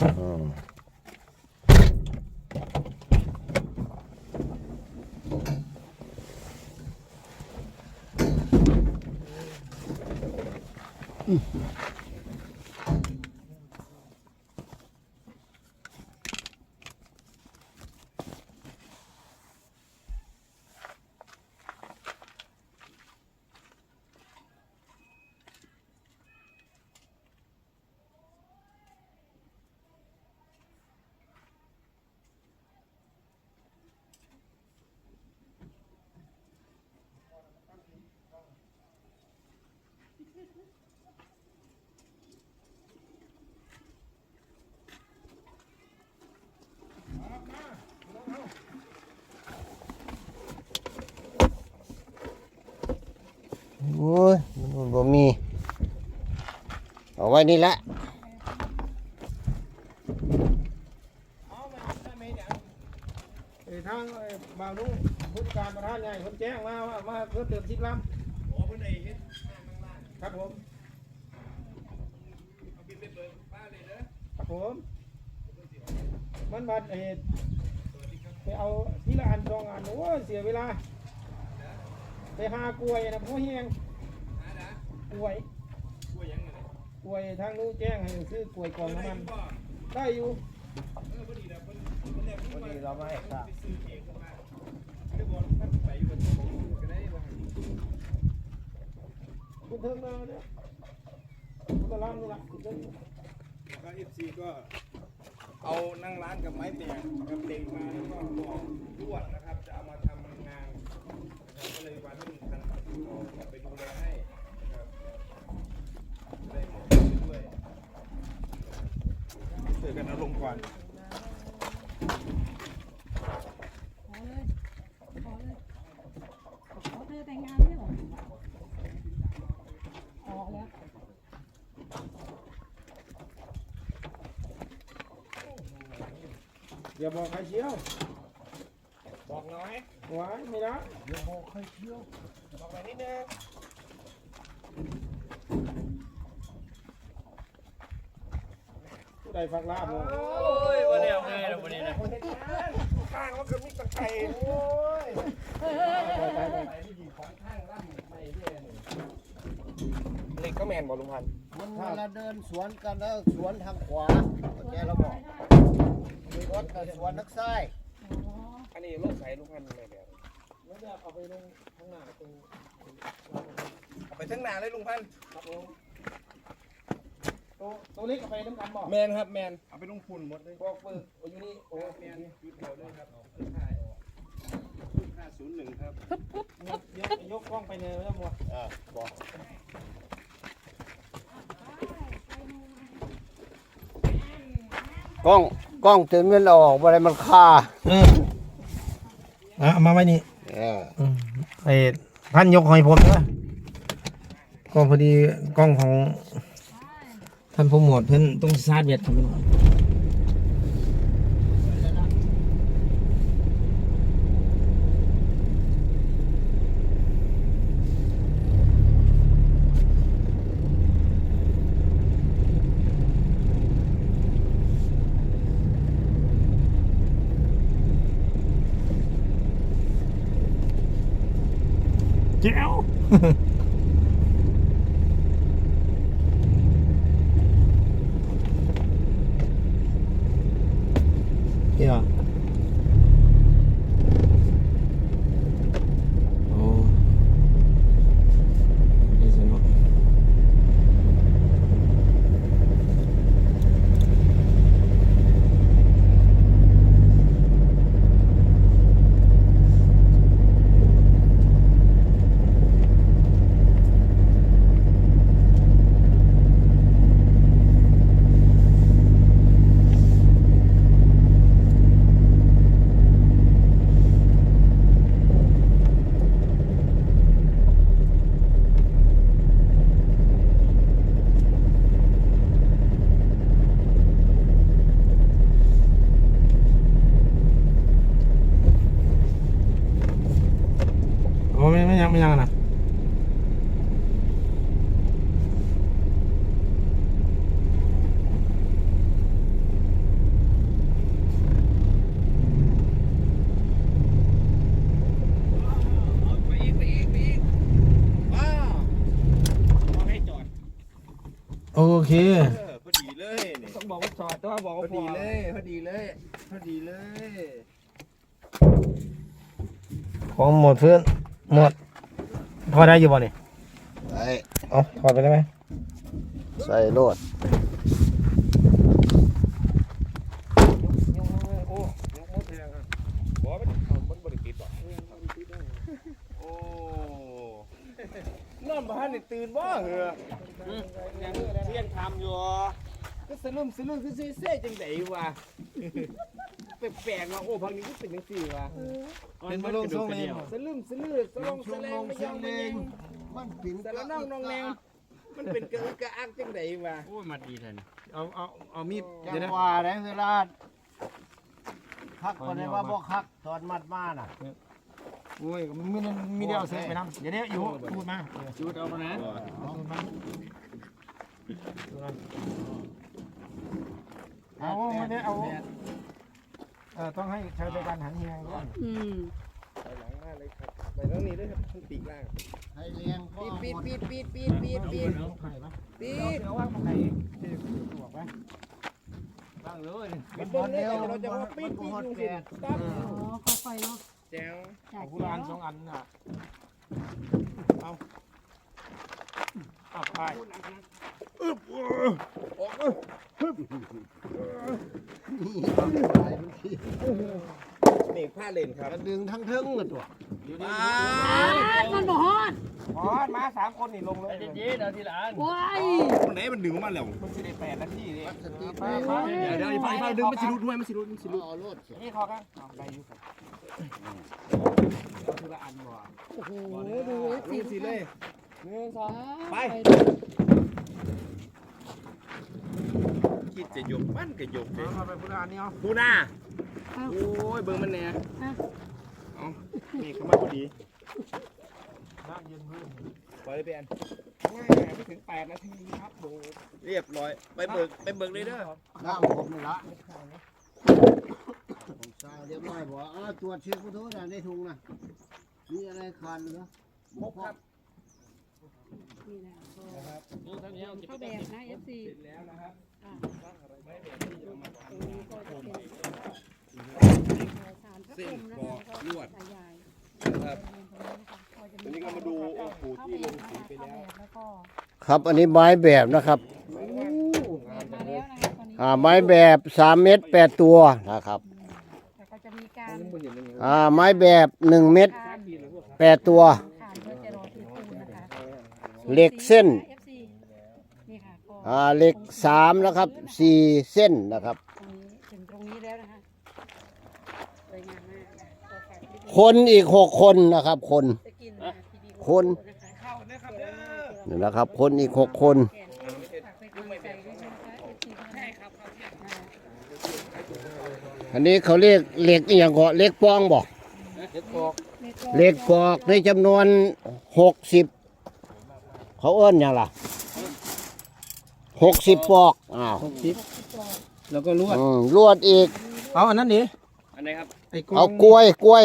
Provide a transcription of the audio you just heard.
อืมโอ้ยมันบ่มี เอาไว้นี่แหละทางบาวนุ่งผู้จัดการประธานใหญ่คนแจ้งมาว่ามาเพื่อเติมสิบลำอ๋อเพิ่นเฮ็ดงครับผมเอาบินไปเบิกบ้านเลยเด้อครับผมมันบัดเออไปเอาทีละอันสองอันโอ้เสียเวลา ไปหากล้วยนะพ่อเฮียงกล้วยกล้วยยังไง กล้วยทางนู้นแจ้งให้ซื้อกล้วยก่องน้ำมันได้อยู่พอดีแล้วเพิ่นนได้เราไม่ให้ครับไปซื้อเองเข้ามาคือบ่ท่านไปอยู่บนคุณเทิงมาเนี่ยคุณตะลำนี่ละคุณเทิงก็ FC ก็เอานั่งร้านกับไม้แตกกับเหล็กมาแล้วก็บอกลวดนะครับ จะเอามาทำงานนะครับก็เลยวันนี้ท่านเอาไปดูแลให้นะครับได้หมดด้วย ช่วยกันเอาลงก่อนขอเลย ขอเลยขอเธอแต่งงานไม่หรอออกแล้วอย่าบอกใครเชียว บอกน้อยหวานไม่ได้บอกไปนิดนึง ผู้ใดฝากลาบเลยโอ้ยวันนี้เอาไงล่ะวันนี้นะข้างมันก็มีตะไคร้โอ้ยไปไปไปของข้างร่ำไม่เรื่อยเหล็กก็แมนบอกลุงพันมันเวลาเดินสวนกันแล้วสวนทางขวาแกเข้าบอกมีรถกับสวนนักซ้อันนี้รถใส่ลุงพันอะไรแบบแล้วจะเอาไปลงข้างหน้าตรงเอาไปทั้งหน้าเลยลุงพันครับผม ตัวตัวเล็กเอาไปน้ำกันบอกแมนครับแมนเอาไปลงพุ่นหมดเลยบอกเปิดโอ้ยอยู่นี่โอ้แมยนยุดเดียวเลยครับขึ้นห้าขึ้นห้าศูนย์หนึ่งครับยกยกยกกล้องไปเลยแล้วมัวอ่าบอกกล้องกล้องจนมันออกอะไรมันคาอะมาไว้นี่เออไอ้พันยกหอยผมนะก็พอดีกล้องของ ท่านผู้หมวดเพิ่นต้องซาดเวียดครับพี่น้องแจ๋ว เไม่ยังนะโอเค พอดีเลยต้องบอกว่าจอดต้องบอกว่าพอดีเลยพอดีเลยพอดีเลย ของหมดเพื่อน หมด ถอดได้อยู่บ่นี่ใส่เอาถอดไปได้ไหมใส่โลดโอ้ยกมดแทงครับบอกมันเอามันบริติดหรอกโอ้นอนบ้านนี่ตื่นบ่เหรอเที่ยงทำอยู่ก็สลุ่มสลุ่มคือซีเซ่จังไดวะ แปลกๆว่าโอ้พังนี้ก็เป็นจังซี่วะเป็นมาลงช่องนี้สลุ่มสลือสลงสแลงไม่ยอมไม่แยงมันปิ่นแต่ละน้องน้องแนงมันเป็นกระอึกกระอักจังไดวะเอาเอาเอามีดจัเดี๋ยวงนะหวะได้เวลาคักคนได้ว่าบ่คักตอนมัดมาน่ะโอ้ยมันมีมีเดียวเซ็ตไปนำเดี๋ยวนี้อยู่พูดมาชุดเอามานะพูดมาเอาไม่ได้เอาเออต้องให้ชาวจัดการหันเฮียงก่อนอืมไปหลังมาเลยครับไปตรงนี้ด้วยครับปีกล่างให้เลี้ยงพ่อปีดหมดปีดปีดปีดปีดปีดไข่ไหมปีดเอาว่างตรงไหนที่บอกไว้บ้างเลยมันเบิ้งเลยเราจะมาปีดปีดอยู่สิตั้มอ๋อค่อยๆเนาะแจ๋วจากผู้เขียร้านวสองอันน่ะเอาเอาไป เด็กผ้าเล่นครับจะดึงทั้งเทิงเลยตัวว้าอ่ามันบ่ฮอดพอมาสามคนนี่ลงเลยว้ายคนไหนมันดึงมาแล้วมันสิได้แปดนาทีนี่สติไปไปไปเดี๋ยวเดี๋ยวไฟไฟดึงมันสิรุดด้วยมันสิรุดมันสิรุดเอาโลดเสียนี่คอกันเอาได้อยู่ครับคือละอันบ่โอ้โหดูเอฟดูซีสิเลยหนึ่งสองไปคิดจะยกมันก็ยกเลยเอาไปผู้ร้านนี่เอาดูหน้าเอา โอ้ยเบิ่งมันแน่อะเอานี่เข้ามาพอดีน้ำเย็นพื้นปล่อยไปอันง่ายไม่ถึงแปดนาทีครับดูเรียบร้อย ไปเบิกไปเบิกเลยเด้อน้ำผมนี่ละผมทราบเรียบร้อยบ่อ้าวตรวจเช็คผู้โทษนะในถุงนะมีอะไรขาดเหรือพบครับนี่นะคะก็เข้าแบบนะเอฟซีเสร็จแล้วนะครับอ่าไม่แบบที่เอามา ตรงนี้ก็จะเป็น สารพระเส้พรนหมนะปอคะกลวดสายใหญ่นะครับตรงนี้นะคะก็จะอันนี้ก็มาดูองค์ปู่ที่ลงสีไปแล้วแล้วก็ครับ อันนี้ไม้แบบนะครับแบบมาแล้วนะคะตอนนี้อ่าไม้แบบสามเมตรแปดตัวนะครับแล้วก็จะมีการอ่าไม้แบบหนึ่งเมตรทานแปดตัวทานเพื่อจะรอที่ปูนนะคะเหล็กเส้น FC นี่ค่ะก็อ่าเหล็กสามนะครับสี่เส้นนะครับ ตรงนี้ถึงตรงนี้แล้วนะคะ สวยงามมากนะก็ฝากคลิปคนอีกหกคนนะครับ คน จะกินนะคะทีดีคน นะคะเข้านะครับเด้อ นี่นะครับ คนอีกหกคนแกนฝากเป็นกำลังใจด้วยนะคะ FC ใช่ครับอันนี้เขาเรียกเหล็กอหย่างก็เหล็กปองบอกเหล็กปอกในจำนวนหกสิบเขาเอิ้นอย่างล่ะหกสิบปอกอ้าวสิบแล้วก็ลวดอืมลวดอีกเอาอันนั้นดิอันไหนครับ ไอ้กลเอางกล้วยกล้วย